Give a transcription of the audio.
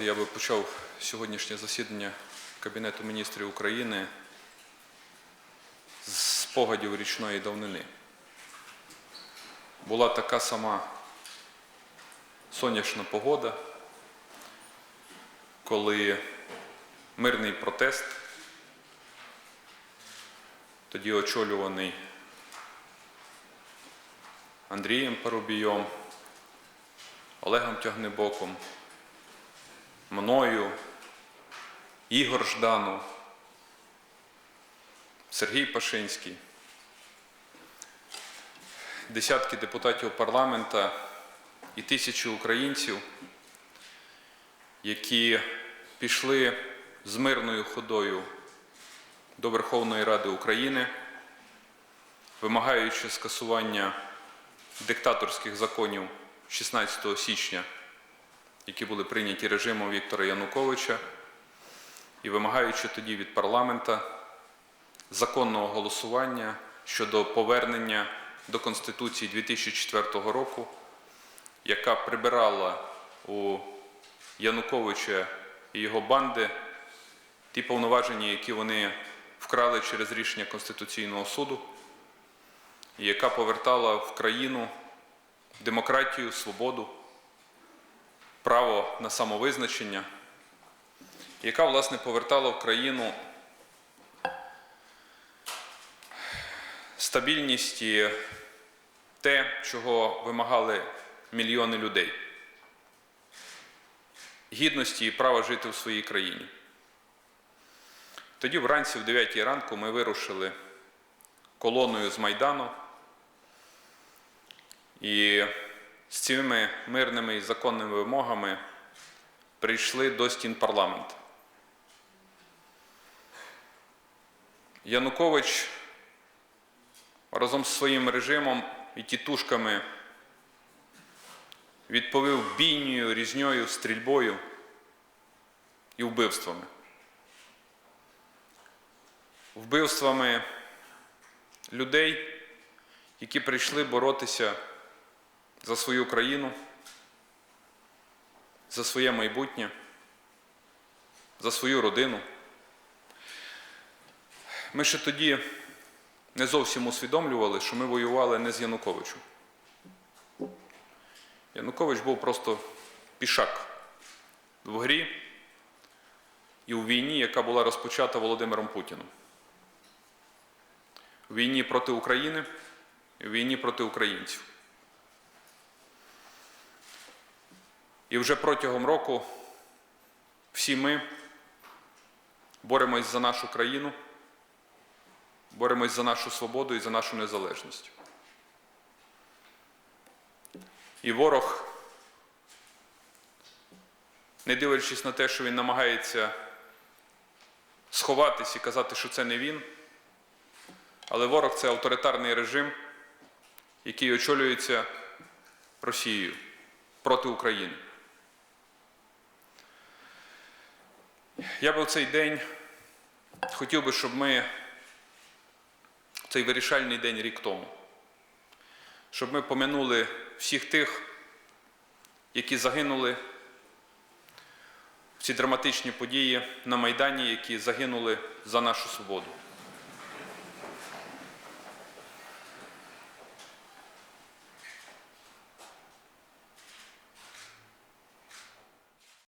дозволите, я би почав сьогоднішнє засідання Кабінету міністрів України з спогадів річної давнини. Була така сама сонячна погода, коли мирний протест, тоді очолюваний Андрієм Парубійом, Олегом Тягнебоком, мною, Ігор Жданов, Сергій Пашинський, десятки депутатів парламента і тисячі українців, які пішли з мирною ходою до Верховної Ради України, вимагаючи скасування диктаторських законів 16 січня, які були прийняті режимом Віктора Януковича, і вимагаючи тоді від парламента законного голосування щодо повернення до Конституції 2004 року, яка прибирала у Януковича і його банди ті повноваження, які вони вкрали через рішення Конституційного суду, і яка повертала в країну демократію, свободу, право на самовизначення, яка, власне, повертала в країну стабільність і те, чого вимагали мільйони людей гідності і права жити в своїй країні. Тоді вранці, в 9 ранку, ми вирушили колоною з Майдану. І з цими мирними і законними вимогами прийшли до стін парламенту. Янукович разом з своїм режимом і тітушками відповів бійнею, різньою, стрільбою і вбивствами. Вбивствами людей, які прийшли боротися за свою країну, за своє майбутнє, за свою родину. Ми ще тоді не зовсім усвідомлювали, що ми воювали не з Януковичем. Янукович був просто пішак в грі і у війні, яка була розпочата Володимиром Путіним. У війні проти України у війні проти українців. І вже протягом року всі ми боремось за нашу країну, боремось за нашу свободу і за нашу незалежність. І ворог, не дивлячись на те, що він намагається сховатись і казати, що це не він, але ворог це авторитарний режим, який очолюється Росією проти України. Я би в цей день хотів би, щоб ми в цей вирішальний день рік тому, щоб ми помянули всіх тих, які загинули в ці драматичні події на Майдані, які загинули за нашу свободу.